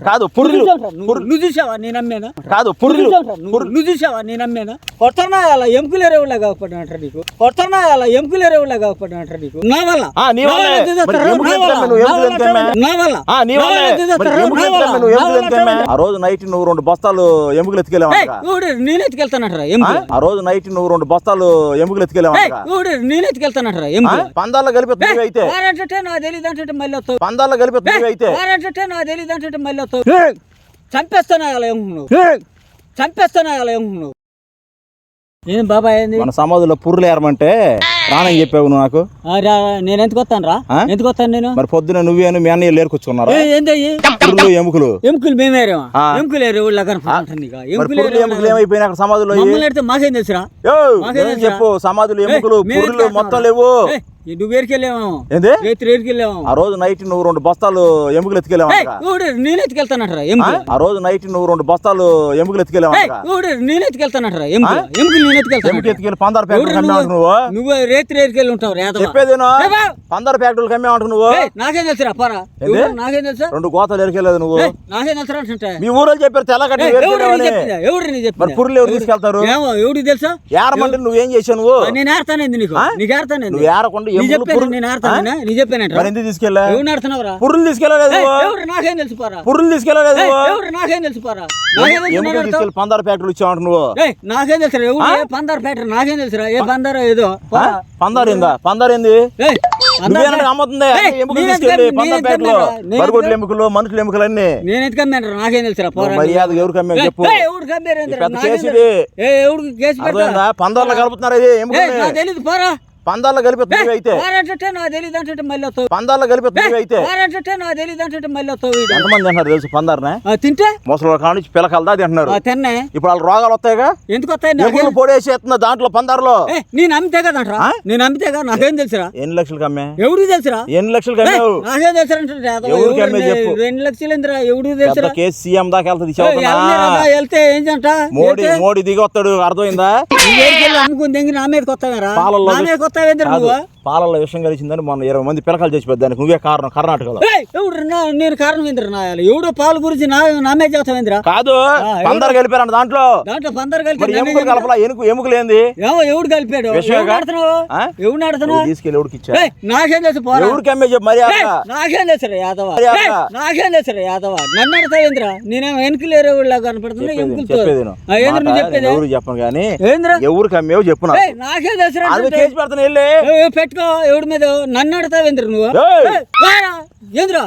కాదు పుర్రెలు. నువ్వు చూసావా? నేను అమ్మాను కాదు పుర్రెలు. నువ్వు చూసావా? నేను అమ్మాను కొడుతున్నా అలా ఎముకలు ఎరువులా కాకపోయినట్టు నీకు కొడుతున్నా అలా ఎముకలు ఎరువులా కాకపోయినట్టు నీకు నా వల్ల. ఆ, నీ వల్లే. ఆ, రోజు నైట్ నువ్వు రెండు బస్తాలు ఎముకలు ఎత్తుకెళ్ళావు నేను ఎత్తుకెళ్తానట్రా ఆ రోజు నైట్ నువ్వు రెండు బస్తాలు ఎముకలు ఎత్తుకెళ్ళావు నేను ఎత్తుకెళ్తానట్రా పందాల్లో కలిపి అయితే. నాకు తెలియదు అంటే మళ్ళీ పందాల్లో కలిపి అయితే. నాకు తెలియదు అంటే మళ్ళీ వస్తావు చంపేస్తాను అలా చంపేస్తాను అలా ఏం బాబాయ్ ఏంది? మన సమాధిలో పుర్రులు ఏరమంటే ప్రాణం చెప్పావు నువ్వు నాకు. ఆ, రా, నేను ఎందుకు వస్తాను రా? ఆ? ఎందుకు వస్తాను నేను? మరి పొద్దున నువ్వేను మీ అన్నయ్య లేరుకొచ్చుకున్నారా ఏ, ఏంది అయ్యి? పుర్రులు ఎముకలు. ఎముకలు మేమేరేమా ఆ. ఎముకలు ఏరే ఊళ్ళో కనపడుతుంది నీకు మరి ఎముకలు పుర్రులు ఎముకలు ఏమైపోయినాయి అక్కడ సమాధిలో మమ్మల్ని అడితే మాకేం తెలుసురా? మాకేం ఏం? చెప్పు? సమాధులు ఎముకలు ఏయ్, మేము పుర్రులు ఎత్తుకెళ్తాం మొత్తం రా. లేవు. ఏయ్, నువ్వు ఏరికెళ్ళాము ఏంది? రేత్రి ఏరికెళ్ళాము ఆ రోజు నైట్ నువ్వు రెండు బస్తాలు ఎముకలు ఎత్తుకెళ్ళావు ఏయ్, ఊడు, నేను ఎత్తుకెళ్తానట్రా ఎముకలు? ఆ? రోజు నైట్ నువ్వు రెండు బస్తాలు ఎముకలు ఎత్తుకెళ్ళావు ఏయ్, ఊడు, నేను ఎత్తుకెళ్తానట్రా ఎముకలు? ఎముకలు నేను ఎముక ఎత్తుకెళ్తాను ఎత్తుకెళ్ళి పందారు ఎవరు ఫ్యాక్టరీ కమ్మావు నువ్వు? ఏరికెళ్ళి ఉంటావు చెప్పేదేనో? కమ్మావు నువ్వు? నాకేం తెలుసురా పోరా? నాకేం తెలుసా? రెండు గోతాలు నువ్వు? నాకేం తెలుసురా అంటుంటే. మీ ఊరో చెప్పారు తెల్లగడ్డ ఏయ్, ఎవరు నీ? ఎవరు తీసుకెళ్తారు? ఏమో తెలుసా? ఏరమంటే నువ్వేం చేసావు నువ్వు? నేను నీకు? నీకు నువ్వు ఏరకుండా ఎందుకు తీసుకెళ్ళా? ఎవరు పుర్రులు ఎవరు? నాకేం తెలుసు పుర్రులు నువ్వు? ఎవరు? నాకేం తెలుసు నాకేం తెలుసు? తీసుకెళ్ళి పందారు ఇచ్చావు నువ్వు? నాకేం తెలుసురా ఎవరు? పందారు ఫ్యాక్టరీ? నాకేం తెలుసురా ఏ పందారో ఏదో. పందారు ఏందా? పందారు ఏంది? తీసుకెళ్ళి బరిగొడ్ల ఎముకలు మనుషుల ఎముకలు అన్ని నేను ఎత్తుకమ్మాను నాకేం తెలుసురా పోరా మర్యాదగా ఎవరు కమ్మే? చెప్పు. నాకేం తెలుసు? పెడతా అర్థమైందా? పందాల్లో కలుపుతున్నారు ఇది నాకు తెలీదు పోరా. పందాల్లో కలిపి అయితే నాకు తెలియదు అంటే మళ్ళీ పందాల్లో కలిపి నువ్వు అయితే వారంటే నాకు తెలియదు అంటే మళ్ళీ. ఎంతమంది అంటున్నారు తెలుసు పందారనే? ఆ, తింటే? ముసలి పిల్లకలదా తింటున్నారు. తిన్నే. ఇప్పుడు వాళ్ళ రోగాలు వస్తాయిగా? ఎందుకు వస్తాయి? పొడేసేస్తున్నా దాంట్లో పందారులో? నేను అమ్మితే కదంట్రా ఆ? నేను అమ్మితేగా నాకేం తెలుసురా? ఎన్ని లక్షలు కమ్మే ఎవడికి తెలుసురా? ఎన్ని లక్షలు కమ్మావు నాకేం ఎవరికి చెప్పు. రెండు లక్షలు ఎందురా పెద్ద తెలుసురా? కేసు సీఎం దాకా వెళ్తుంది వెళ్తే ఏం చంట మోడీ మోడీ దిగి వస్తాడు. అర్థమైందా? అమ్ముకుని దగ్గర నా మీద పాలల్లో నా మీద కాదు, నువ్వు పాలల్లో విషయం కలిసిందని మొన్న ఇరవై మంది పిల్లకాయలు చేసి దానికి నువ్వే కారణం కర్ణాటకలో. ఎవడు నా నేను కారణం ఏంద్ర నా ఎవడో పాలు గురించి నా నా మీద చెప్తావేంద్ర కాదు? పందరు కలిపారంట దాంట్లో. దాంట్లో పందరు కలిపి మరి ఎముకలు? కలపలా? ఎనుకు ఎముకలు ఏంది? ఏమో ఎవడు కలిపాడు? ఎవడు? ఆడుతున్నావు? ఎవడు ఆడుతున్నావు తీసుకెళ్ళి ఎవడికి ఇచ్చా నాకేం తెలుసు పోరా? ఎవడికి అమ్మే చెప్పు ఏయ్, నాకేం తెలుసురా యాదవ? నాకేం తెలుసురా యాదవ? నన్ను అడతావేంద్ర నేనేం వెనుకలేరే ఊళ్ళ కనపడుతున్నా ఎముకలతో ఏంద్ర నువ్వు చెప్పేది? ఎవరు చెప్పను కానీ ఏంద్ర ఎవరికి అమ్మేవు చెప్పు నాకు. అది? కేసు పెడతాను వెళ్ళి. పెట్టుకో ఎవడి మీద నన్ను అడతావేంద్ర నువ్వు? ఏంద్రా?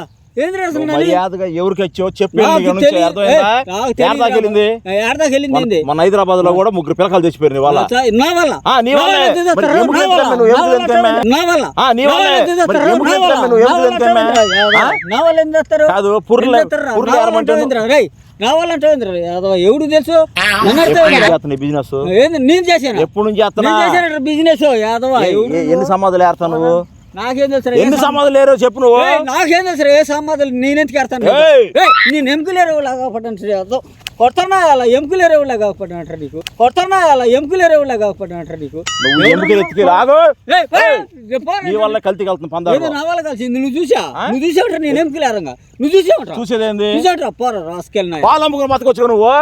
మర్యాదగా ఎవరికి వచ్చావు చెప్పి. నుంచి అర్థమైందా? ఏడదాకి వెళ్ళింది? ఏడదాకి వెళ్ళింది ఏంది? మన హైదరాబాద్లో కూడా ముగ్గురు పిల్లకాయలు తెచ్చిపోయింది వాళ్ళ నా వల్ల. వల్లే. కాదు, ఎవడు తెలుసు? అడతావేంద్రా? చేస్తున్నాయి బిజినెస్? ఏంది? నేను చేశాను? ఎప్పుడు నుంచి బిజినెస్? ఏ- ఏ- ఎన్ని సమాధులు ఏరుతావు నువ్వు? నాకేం తెలుసు ఎన్ని సమ- సమాధులు లేరు చెప్పు నువ్వు. నాకేం తెలుసు ఏ సమాధులు నేనెందుకు ఎడతాను! నేను ఎముకలేరు లాగా పడ్డాను కొడతానా అలా ఎముకలేరు లాగా పడ్డానంటారు నీకు? కొడతానా అలా ఎముకలేరు లాగా పడ్డానంటారు నీకు? నువ్వు ఎముకలు ఎత్తుకి రాగు చెప్పరా నీ వల్ల కల్తీ కలుతుంది పందారు. ఏదో నా వల్ల కలిసింది. నువ్వు చూసా? నువ్వు చూసావుంటా నేను ఎముకలేరంగా నువ్వు చూసావుంటా చూసేదేంది? చూసావుంటా పోరా రాసుకెళ్ళినా పాలు అమ్ముకుని బతకొచ్చు నువ్వు?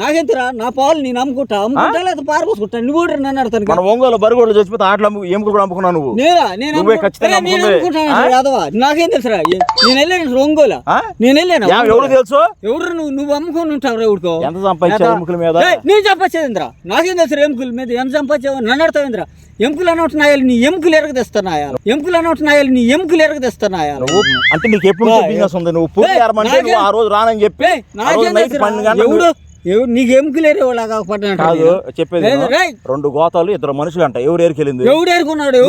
నాకెంతరా నా పాలు నేను అమ్ముకుంటా. అమ్ముకుంటా లేదా పారపోసుకుంటా నువ్వు కూడా నన్ను అడతాను మన ఒంగోలు బరిగోళ్ళు చచ్చిపోతే ఆటలు అమ్ము ఎముకలు కూడా అమ్ముకున్నావు నువ్వు? నేనా? నేను నువ్వే ఖచ్చితంగా యాదవ? నాకేం తెలుసురా? నేను వెళ్ళాను ఒంగోలు? నేను వెళ్ళాను ఎవరు తెలుసు? ఎవరు నువ్వు? నువ్వు అమ్ముకొని ఉంటావు ఎవడుకో ఎంత సంపాదించావు ఎముకల మీద? నేను సంపాదించేదింద్రా నాకేం తెలుసు ఎముకల మీద? ఎంత సంపాదించావు నన్ను అడతావేంద్రా ఎముకలు అనవుతున్నాయాలి నీ ఎముకలు ఎరగ తెస్తున్నాయా ఎముకలు అనవుతున్నాయాలి నీ ఎముకలు ఎరగ తెస్తున్నాయా నువ్వు అంటే నీకు ఎప్పుడు బిజినెస్ ఉంది? నువ్వు పూర్తి ఆ రోజు రానని చెప్పి ఎవడు? నీకు కాదు చెప్పేది. రెండు గోతాలు ఇద్దరు మనుషులు అంట. ఎవరు ఏరికెళ్ళింది? ఎవడు ఏరుకున్నాడు?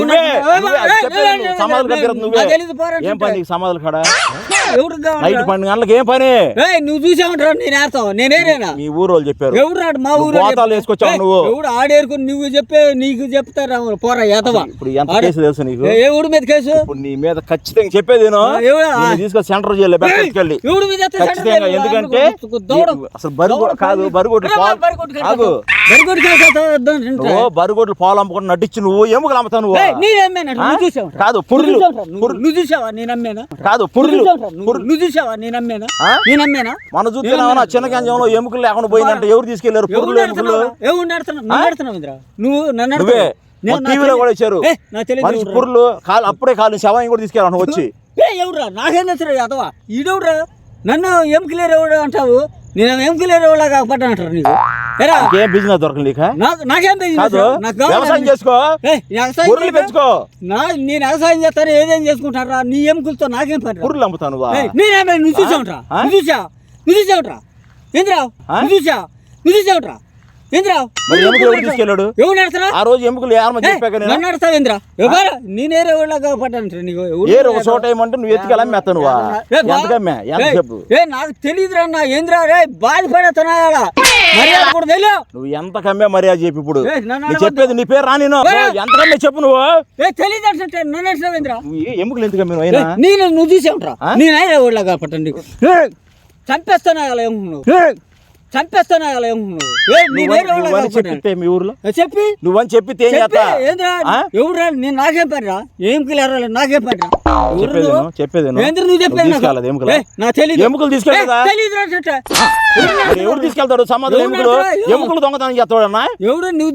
ఏం పని సమాధులు కాడ? నైట్? పన్నెండు గంటలకు ఏం పని? నువ్వు చూసామంటారా నేను ఏడతావు నేనేరేనా మీ ఊరు వాళ్ళు చెప్పారు. ఎవడు రాడు? మా ఊరు గోతాలు వేసుకొచ్చావు నువ్వు. ఎవడు ఆడేరుకుని నువ్వు చెప్పే నీకు చెప్తారా? పోరా ఎదవా ఇప్పుడు ఎంత కేసు తెలుసు నీకు? ఏ ఊడి మీద కేసు? ఇప్పుడు నీ మీద ఖచ్చితంగా చెప్పేది ఎవరు? తీసుకొని సెంటర్ ఎత్తే ఖచ్చితంగా ఎందుకంటే అసలు దౌడ కాదు పని. బరుగొడ్లు రా, పాలు అమ్ముకుంటూ నటించి నువ్వు ఎముకలు అమ్ముతావు నువ్వు. కాదు, పుర్రెలు. నువ్వు చూసావా? నేను అమ్మానా? కాదు పుర్రెలు? నువ్వు- చూసావా? నేను అమ్మానా? నేను అమ్మానా? మన చూస్తున్నావా చిన్న గంజంలో ఎముకలు లేకుండా పోయిందంటే ఎవరు తీసుకెళ్ళారు? ఎవరు పుర్రెలు ఎముకలు? ఎవరు నువ్వు నన్ను టీవీలో. కూడా ఇచ్చారు? పుర్రెలు కాలు అప్పుడే కాలు శవాన్ని కూడా తీసుకెళ్ళాను వచ్చి. ఏ ఎవరురా? నాకేం తెలుసురా యాదవా ఈడెవడురా? నన్ను ఎంకిలేరు ఎవడు అంటావు? నేను ఎంకిలేరు నీకు. ఇంకేం బిజినెస్ దొరకదు నీకు నాకు నాకేం. వ్యవసాయం చేసుకో. వ్యవసాయం పెంచుకో. నా నేను వ్యవసాయం చేస్తాను ఏదేం చేసుకుంటారా నీ ఎముకలతో నాకేం పని రా? పుర్రెలు అమ్ముతాను వా. ఏయ్, నేనేమే నువ్వు చూసావుట్రా? నువ్వు చూసా? నువ్వు చూసావుట్రా? ఏంద్రా? నువ్వు చూసా? నువ్వు చూసావుట్రా? ఏంద్రా మరి ఎముకలు ఎవరు తీసుకెళ్ళాడు? ఎవరు నడుతున్నా ఆ రోజు ఎముకలు ఏమని చెప్పాక నేను? నన్ను నడుస్తావు ఏంద్రా ఎవరు? నేనేరే వాళ్ళగా పడ్డాను నీకు ఎవరు ఏ ఒక చోట ఏమంటే నువ్వు ఎత్తుకెళ్ళి ఎంతకమ్మే ఎంత ఏయ్, చెప్పు? ఏ నాకు తెలియదురా నా ఏంద్రా రే బాధపడుతున్నాయాడా మర్యాద కూడా తెలియదు నువ్వు ఎంత కమ్మే మర్యాద చెప్పి ఇప్పుడు? నన్ను. చెప్పేది నీ పేరు రాని. ఎంత కమ్మే చెప్పు నువ్వు? ఏ తెలియదు అంటే నన్ను ఎముకలు ఎందుకు కమ్మే అయినా? నేను నువ్వు చూసావుట్రా నేను అయినా వాళ్ళగా పట్టండి చంపేస్తానా నువ్వు చంపేస్తానా. చెప్పితే మీ ఊర్లో? చెప్పి. నువ్వని చెప్పి నేను నాకేం పనిరా? ఏం కిలరా నాకేం పనిరా? చెప్పేది నువ్వు? చెప్పేది చెప్పేది? తీసుకెళ్ళదు ఎముకలు. తెలియదు తీసుకెళ్ళదా? ఎవరు తీసుకెళ్తాడు? సమాధానం ఎముకలు నడతారా? ఎముకలు దొంగతనం చేస్తాడన్నా? ఎవడు నువ్వు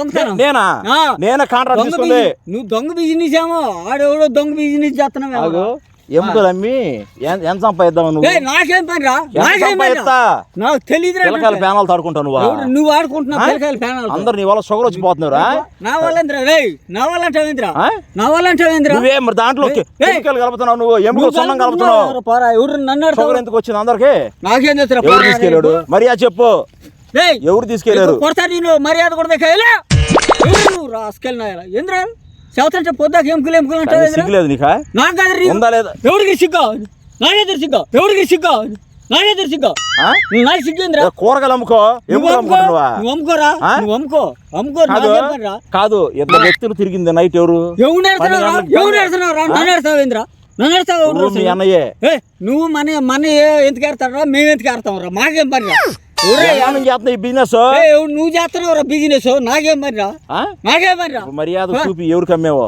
దొంగతనం. నేనా. నేనే కాంట్రాక్ట్ నువ్వు దొంగ బిజినెస్ ఏమో? ఆడెవడో దొంగ బిజినెస్ చేస్తున్నావు ఎముకలు అమ్మి ఎంత సంపాదిద్దాం నువ్వు? నాకేం పనిరా ఎంత నాకేం తెలియదురా పిల్లకాయల ప్యానాలు తాడుకుంటావు నువ్వా? నువ్వు ఆడుకుంటున్నావు? పిల్లకాయల ప్యానాలు అందరు నీ వల్ల షుగర్ వచ్చి పోతున్నారా నా వాళ్ళంద్రా రేయ్ నా వాళ్ళంటావేంద్రా ఆ? నా వాళ్ళంటావేంద్రా నువ్వే మరి దాంట్లో. కెమికల్ కలుపుతున్నావు నువ్వు? ఎముకలు సున్నం కలుపుతున్నావు? పోరా? ఎవరు నన్ను షుగర్ ఎందుకు వచ్చింది అందరికి? నాకేం తెలుసురా ఎవరు తీసుకెళ్ళాడు? మరి ఆ చెప్పు. ఎవరు తీసుకెళ్ళారు కొడతా నేను మర్యాద కూడా రాసుకెళ్ళినా ఎందురా చదువుతుంటే పొద్దాక ఎముకలు ఎముకలు అంటావు ఏందిరా? సిగ్గులేదు నీకా? నాకు కాదు ఉందా లేదా? ఎవడికి సిగ్గా? నాకేద్దరు సిగ్గా? ఎవడికి సిగ్గా? నాకేద్దరు సిగ్గా? ఆ? నాకు సిగ్గిందిరా కూరగాయలు అమ్ముకో? నువ్వు అమ్ముకోరా? నువ్వు అమ్ముకో అమ్ముకో. కాదు? నాకేం ఇద్దరు వ్యక్తులు తిరిగింది నైట్ ఎవరు? ఎవడు నేడుతున్నావు రా? పన్నెండు ఎవడు నేడుతున్నావు రా? నన్ను ఏందిరా? నన్ను ఎవడు నువ్వు మన మన ఎందుకు ఆడతారా మేము ఎందుకు ఆడతాం రా మాకేం ఎవరే ఏమని? చేస్తున్నా ఈ బిజినెస్ ఏ, ఎవడు నువ్వు చేస్తున్నావు రా? బిజినెస్ నాకేం పనిరా నాకేం పనిరా మర్యాద చూపి ఎవరు కమ్మేవో?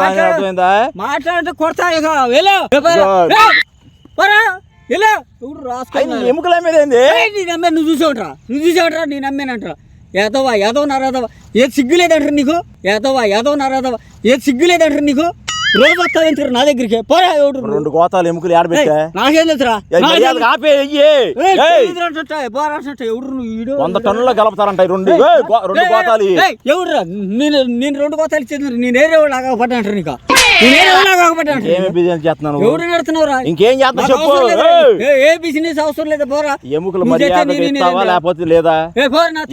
మాట్లాడు- అర్థమైందా? మాట్లాడితే కొడతా ఇక. వెళ్ళు. God. ఏయ్, పోరా. వెళ్ళు. ఎవడు రాసుకున్నాడు? ఆయన ఎముకలు అమ్మేదేంది ఏయ్, నీ నమ్మే నువ్వు చూసావుట్రా? నువ్వు చూసావుట్రా? నీ నమ్మేనంటరా ఏదోవా ఏదో నారాదవా ఏది సిగ్గులేదంటారు నీకు? ఏదోవా ఏదో నారాదవా ఏది సిగ్గులేదంటారు నీకు? రోజు వస్తావు ఎందుకు నా దగ్గరికి. పోరా ఎవడు? రెండు గోతాలు ఎముకలు ఏయ్, ఆడబెట్టా నాకేం తెలుసురా? వంద టన్నుల కలుపుతారంట ఈ రెండు. రెండు గోతాలు. ఎవడురా నేను నేను రెండు గోతాలు ఇచ్చేది నేను ఏరే వాళ్ళు ఆగపడ్డాంటారు నీకు? ఎవడు నడుతున్నావురా ఇంకేం చేస్తావు నాకు చెప్పు. ఏ- ఏ బిజినెస్ అవసరం లేదు పోరా. ఎముకలు చేస్తే లేకపోతే లేదా? ఏ.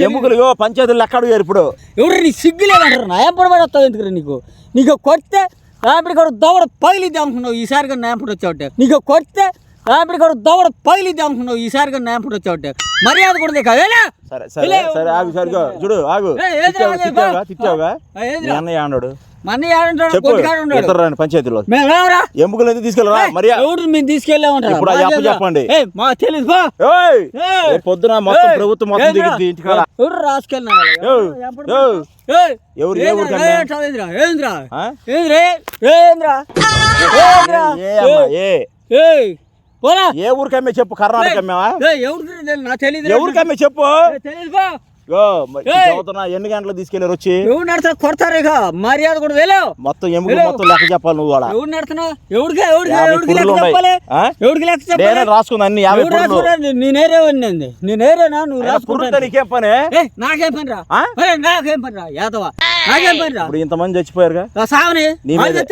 ఎముకలు పంచాయతీలు ఎక్కడ ఇప్పుడు. ఎవరు నీ సిగ్గు లేదంటారు నా? ఎంపడి పడి వస్తావు ఎందుకు నీకు? నీకు కొడితే రాపిడి కూడా దవడ పగిలిద్దాం అనుకున్నావు ఈసారిగా నాంపుడు వచ్చావుంటే. నీకు కొడితే రాపిడి కూడా దవడ పగిలిద్దాం అనుకున్నావు ఈసారిగా నాంపుడు వచ్చావుంటే. మర్యాద కూడా నీకు అదేలా సరే సరే సరే ఆగు సరిగా చూడు ఆగు. తిట్టావుగా, అన్నాడు మన పంచాయతీలో. ఎముకలు తీసుకెళ్ళరా? ఎవరు మేము తీసుకెళ్ళామంటారు ఇప్పుడు ఆ అప్ప చెప్పండి. మా తెలియదు పొద్దున మొత్తం ప్రభుత్వం మొత్తం ఇంటికాడ. ఎవరు రాసుకెళ్ళినా ఏ? ఏంద్రా? ఏంద్రా? ఏంద్రే? పోరా. ఊరికమ్మే చెప్పు? కర్ణాటక అమ్మేవా ఎవరికి తెలియదు, ఎవరికమ్మే చెప్పు? తెలియదు మరి. చదువుతున్నా ఎన్ని గంటలు తీసుకెళ్ళారు వచ్చి? ఎవరు నడతా కొడతారు ఇక మర్యాద కూడా వెళ్ళావు మొత్తం ఎముకలు. మొత్తం లెక్క చెప్పాలి నువ్వు కూడా ఎవరు నడుతున్నావు ఎవరికి ఎవరికి ఎవరికి లెక్క. చెప్పాలి? ఎవరికి లెక్క నేనే చెప్పాలి రాసుకుంది అన్ని యాభై పుర్రెలు రాసుకురా నేనేరే ఉన్నది నేనేరేనా నువ్వు రాసుకుంటా నీకేం పని? నాకేం పని రా నాకేం పని రా యాదవా? ఇప్పుడు ఇంతమంది చచ్చిపోయారుగా? ఆ సావని నీ మీద.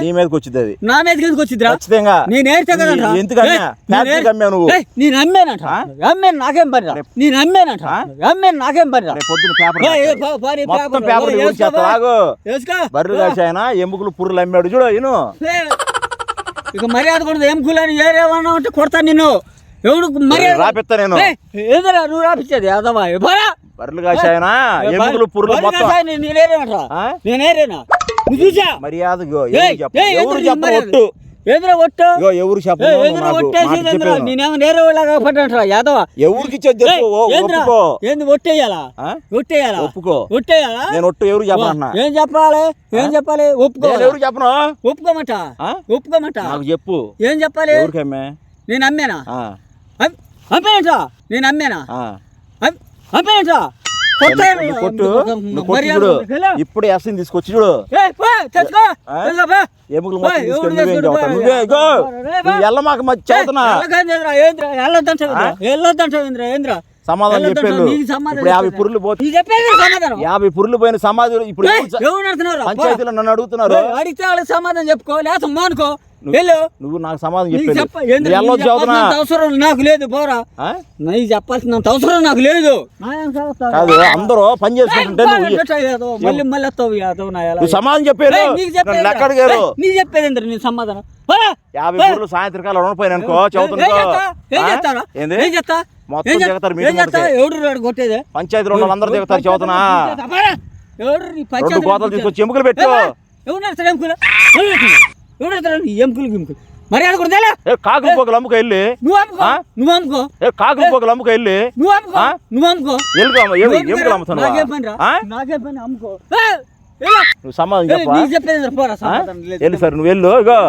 నీ మీదకి వచ్చింది అది నా మీదకి ఎందుకు వచ్చిద్దిరా? ఖచ్చితంగా. నేను ఏరితే కదా నీ- ఎందుకు అమ్మా? ఫ్యాక్టరీకి అమ్మావు నువ్వు. నేను అమ్మానంట ఆ? అమ్మాను నాకేం పని నేను అమ్మానంట ఆ? అమ్మాను నాకేం పని పొద్దున పేపర్ మొత్తం. బర్రెలు కాసాయన? ఎముకలు పుర్రులు అమ్మాడు చూడు ఇను. ఇక మర్యాద కూడా ఏం కూలని ఏరేమన్నా ఉంటే కొడతాను నిన్ను. ఎవడు మర్యాద రాపిస్తా నేను? ఏదిరా నువ్వు రాపించేది బర్రెలు ఎముకలు పుర్రులు మొత్తం. నేనేరేనట ఆ? నేనేరేనా నువ్వు చూసా? మర్యాద ఎవరు చెప్ప ఏయ్, ఎవరు? ఒట్టు? నేనేమో నేరే యాదవ? ఎవరికి ఏంది ఒట్టేయాలా ఆ? ఒట్టేయాలా ఒప్పుకో. ఒట్టేయాలా నేను ఒట్టు ఎవరు ఏం చెప్పాలి? ఏం చెప్పాలి? ఒప్పుకో. నేను ఎవరు చెప్పను? ఒప్పుకోమట? ఒప్పుకోమట? నాకు చెప్పు. ఏం చెప్పాలి? ఎవరికమ్మే? నేను అమ్మేనా ఆ, అమ్- అమ్మేనంటా నేను అమ్మేనా ఆ. అమ్- అమ్మేనంటా కొత్త నువ్వు కొట్టు కొట్టు. ఇప్పుడు ఎస్సీని తీసుకొచ్చి చూడు ఏయ్, పో, తెచ్చుకో. ఆ? తెచ్చుకో, పో. ఎముకలు ఓయ్, మొత్తం ఎవరు తీసుకొని నువ్వేం చేసుకుంటూ చెబుతావు పోయారు? నువ్వే ఇగో రే, బా. నువ్వు ఎల్ల మాకు మధ్య చదువుతున్నా ఎల్లకండి ఏంద్రా? సమాధానం చెప్పేళ్ళు ఇప్పుడు యాభై. పురులు పోతే యాభై పురులు పోయిన సమాధులు ఇప్పుడు. పంచాయతీలో నన్ను అడుగుతున్నారు అడిగితే వాళ్ళకి సమాధానం చెప్పుకో లేకపోతే మానుకో వెళ్ళు నువ్వు నాకు సమాధానం చెప్ప అవసరం నాకు లేదు పోరా? నీకు చెప్పాల్సినంత అవసరం నాకు లేదు. కాదు అందరూ పని చేసుకుంటుంటే. మళ్ళీ మళ్ళీ వస్తావు యాదవ్ నా ఎలా. నువ్వు సమాధానం చెప్పారు? ఎక్కడిగారు చెప్పేది ఏంద్రా, నీ సమాధానం. యాభై సాయంత్రకాలం రుణపోయిన అనుకో? మొత్తం? దిగుతారు. ఎవడు కొట్టేది? దిగుతారు నీ రెండు పంచాయతీ గోతలు తీసుకొచ్చి ఎముకలు పెట్టు. ఏయ్, ఎవడు నడుస్తాడు ఎముకలు? ఎవడు నడుస్తాడు? ఎవడు నడుస్తాడు? నీ ఎముకలు గిముకలు మర్యాద కూడా కాకులు పోకలు అమ్ముకు వెళ్ళి నువ్వు అమ్ముకో? నువ్వు అమ్ముకో ఏ కాకులు పోకలు అమ్ముకు వెళ్ళి నువ్వు అమ్ముకో? నువ్వు అమ్ముకో ఎలుగు అమ్మ- ఎలుగు- నువ్వు ఎముకలు అమ్ముకోరా. నాకేం పని రా? నాకేం పని అమ్ముకో నువ్వు సమాధానం చెప్పా. వెళ్ళి సార్ నువ్వు వెళ్ళు ఇగో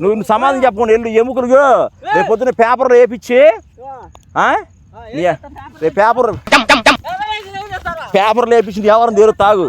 నువ్వు సమాధానం చెప్పకుండా వెళ్ళు ఎముకలు. రేపు పొద్దున్న పేపర్లో వేపించి? రేపు పేపర్? పేపర్లో వేపించింది ఎవరిని తీరు తాగు